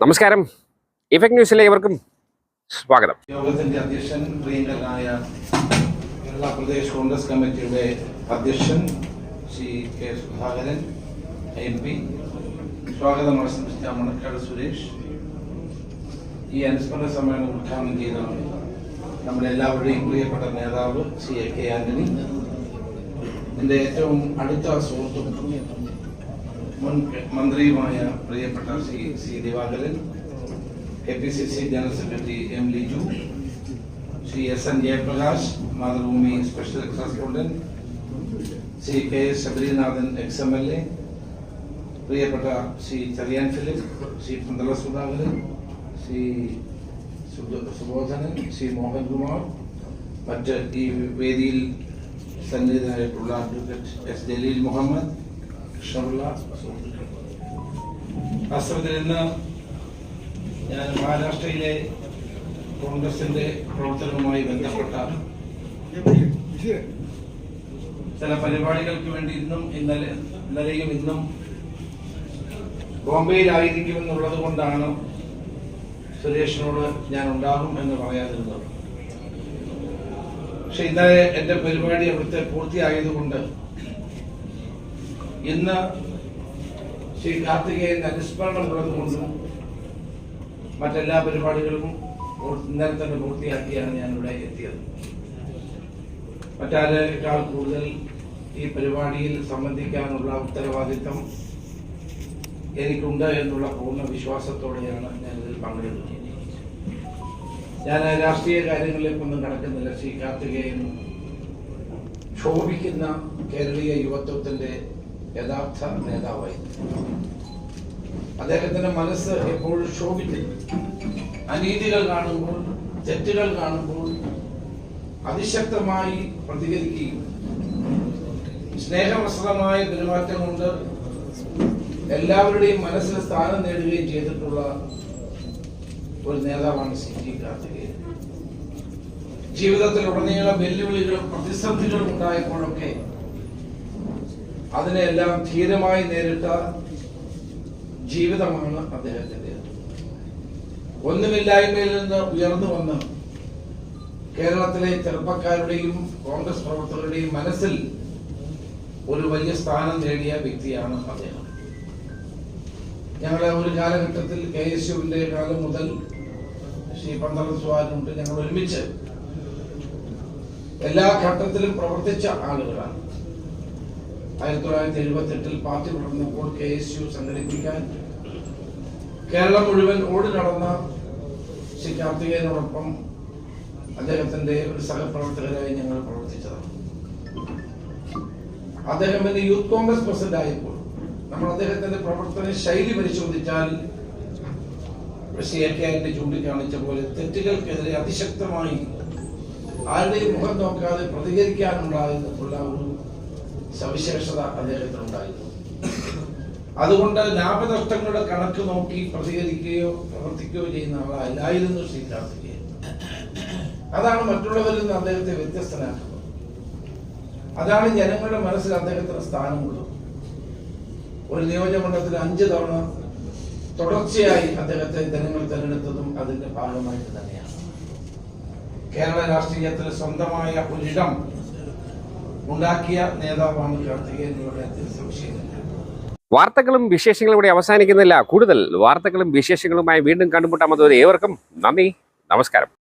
നമസ്കാരം. ഇഫക്ട് ന്യൂസിലെ ഇവർക്കും സ്വാഗതം. യോഗത്തിന്റെ അധ്യക്ഷൻ പ്രിയങ്കരനായ കേരള പ്രദേശ് കോൺഗ്രസ് കമ്മിറ്റിയുടെ അധ്യക്ഷൻ Shri K Sudhakaran M P. സ്വാഗതം ആശംസിച്ച മണക്കാട് സുരേഷ്. ഈ അനുസ്മരണ സമ്മേളനം ഉദ്ഘാടനം ചെയ്ത നമ്മുടെ എല്ലാവരുടെയും പ്രിയപ്പെട്ട നേതാവ് ശ്രീ എ കെ ആന്റണി. എന്റെ ഏറ്റവും അടുത്ത സുഹൃത്തും മുൻ മന്ത്രിയുമായ പ്രിയപ്പെട്ട Shri C Divakaran K P C C general secretary M Liju Shri S N Jayaprakash Mathrubhumi special correspondent Shri K S Sabarinathan ex M L A പ്രിയപ്പെട്ട ശ്രീ ചെറിയാൻ ഫിലിപ്പ് ശ്രീ പന്തള സുധാകരൻ ശ്രീ സുബ- സുബോധനൻ ശ്രീ മോഹൻകുമാർ മറ്റ് ഈ വേദിയിൽ സന്നിഹിതരായിട്ടുള്ള അഡ്വക്കേറ്റ് എസ് ജലീൽ മുഹമ്മദ് കൃഷ്ണപിള്ള സുഹൃത്തുക്കൾ വാസ്തവത്തിൽ ഇന്ന് ഞാൻ മഹാരാഷ്ട്രയിലെ കോൺഗ്രസിന്റെ പ്രവർത്തനവുമായി ബന്ധപ്പെട്ട ചില പരിപാടികൾക്ക് വേണ്ടി ഇന്നും ഇന്നലെ ഇന്നലെയും ഇന്നും ബോംബെയിലായിരിക്കുമെന്നുള്ളത് കൊണ്ടാണ് സുരേഷിനോട് ഞാൻ ഉണ്ടാകും എന്ന് പറയാതിരുന്നത്. പക്ഷെ ഇന്നലെ എന്റെ പരിപാടി അവിടുത്തെ പൂർത്തിയായതുകൊണ്ട് ഇന്ന് ശ്രീ കാർത്തികേയൻ അനുസ്മരണം നടന്നുകൊണ്ട് മറ്റെല്ലാ പരിപാടികളും ഇന്നലെ തന്നെ പൂർത്തിയാക്കിയാണ് ഞാൻ ഇവിടെ എത്തിയത്. മറ്റാരേക്കാൾ കൂടുതൽ ഈ പരിപാടിയിൽ സംബന്ധിക്കാനുള്ള ഉത്തരവാദിത്തം എനിക്കുണ്ട് എന്നുള്ള പൂർണ വിശ്വാസത്തോടെയാണ് ഞാൻ ഇതിൽ പങ്കെടുക്കുന്നത് ഞാൻ രാഷ്ട്രീയ കാര്യങ്ങളിലേക്കൊന്നും കടക്കുന്നില്ല. ശ്രീ കാർത്തികേയൻ ക്ഷോഭിക്കുന്ന കേരളീയ യുവത്വത്തിന്റെ യഥാർത്ഥ നേതാവായിരുന്നു അദ്ദേഹത്തിന്റെ മനസ്സ് എപ്പോഴും ക്ഷോഭിക്കുന്നു അനീതികൾ കാണുമ്പോൾ തെറ്റുകൾ കാണുമ്പോൾ അതിശക്തമായി പ്രതികരിക്കുകയും സ്നേഹവസ്ത്രമായ പെരുമാറ്റം കൊണ്ട് എല്ലാവരുടെയും മനസ്സിൽ സ്ഥാനം നേടുകയും ചെയ്തിട്ടുള്ള ഒരു നേതാവാണ് സി ജി കാർത്തികേയൻ. ജീവിതത്തിൽ ഉടനീളം വെല്ലുവിളികളും പ്രതിസന്ധികളും ഉണ്ടായപ്പോഴൊക്കെ അതിനെല്ലാം ധീരമായി നേരിട്ട ജീവിതമാണ് അദ്ദേഹത്തിന്റെ ഒന്നുമില്ലായ്മയിൽ നിന്ന് ഉയർന്നു വന്ന് കേരളത്തിലെ ചെറുപ്പക്കാരുടെയും കോൺഗ്രസ് പ്രവർത്തകരുടെയും മനസ്സിൽ ഒരു വലിയ സ്ഥാനം നേടിയ വ്യക്തിയാണ് അദ്ദേഹം. ഞങ്ങളെ ഒരു കാലഘട്ടത്തിൽ കെ എസ് യുവിന്റെ കാലം മുതൽ ശ്രീ പന്തളം സ്വാനുണ്ട് ഞങ്ങൾ ഒരുമിച്ച് എല്ലാ ഘട്ടത്തിലും പ്രവർത്തിച്ച ആളുകളാണ്. ആയിരത്തി തൊള്ളായിരത്തി എഴുപത്തി എട്ടിൽ പാർട്ടി തുടർന്നപ്പോൾ കെ എസ് യു സംഘടിപ്പിക്കാൻ കേരളം മുഴുവൻ ഓടി നടന്ന ശ്രീ കാർത്തികേയനോടൊപ്പം അദ്ദേഹത്തിന്റെ ഒരു സഹപ്രവർത്തകരായി ഞങ്ങൾ പ്രവർത്തിച്ചതാണ്. അദ്ദേഹം എന്റെ യൂത്ത് കോൺഗ്രസ് പ്രസിഡന്റ് ആയപ്പോൾ നമ്മൾ അദ്ദേഹത്തിന്റെ പ്രവർത്തന ശൈലി പരിശോധിച്ചാൽ ശ്രീ എ കെ ആന്റണി ചൂണ്ടിക്കാണിച്ച പോലെ തെറ്റുകൾക്കെതിരെ അതിശക്തമായി ആരുടെയും മുഖം നോക്കാതെ പ്രതികരിക്കാനുള്ള ഒരു സവിശേഷത അദ്ദേഹത്തിനുണ്ടായിരുന്നു അതുകൊണ്ട് ലാഭനഷ്ടങ്ങളുടെ കണക്ക് നോക്കി പ്രതികരിക്കുകയോ പ്രവർത്തിക്കുകയോ ചെയ്യുന്ന ആളല്ലായിരുന്നു ശ്രീ കാർത്തികേയൻ അതാണ് മറ്റുള്ളവരിൽ നിന്ന് അദ്ദേഹത്തെ വ്യത്യസ്തനാക്കുന്നത്. അതാണ് ജനങ്ങളുടെ മനസ്സിൽ അദ്ദേഹത്തിന് സ്ഥാനമുള്ളത്. ഒരു നിയോജകമണ്ഡലത്തിൽ അഞ്ച് തവണ തുടർച്ചയായി അദ്ദേഹത്തെ ജനങ്ങൾ തെരഞ്ഞെടുത്തതും അതിന്റെ ഭാഗമായിട്ട് തന്നെയാണ്. കേരള രാഷ്ട്രീയത്തിൽ സ്വന്തമായ ഒരിടം ഉണ്ടാക്കിയ നേതാവാണ് കാർത്തികേയൻ ഇവിടെ സംശയമില്ല വാർത്തകളും വിശേഷങ്ങളും ഇവിടെ അവസാനിക്കുന്നില്ല. കൂടുതൽ വാർത്തകളും വിശേഷങ്ങളുമായി വീണ്ടും കണ്ടുമുട്ടാമത് ഏവർക്കും നന്ദി. നമസ്കാരം.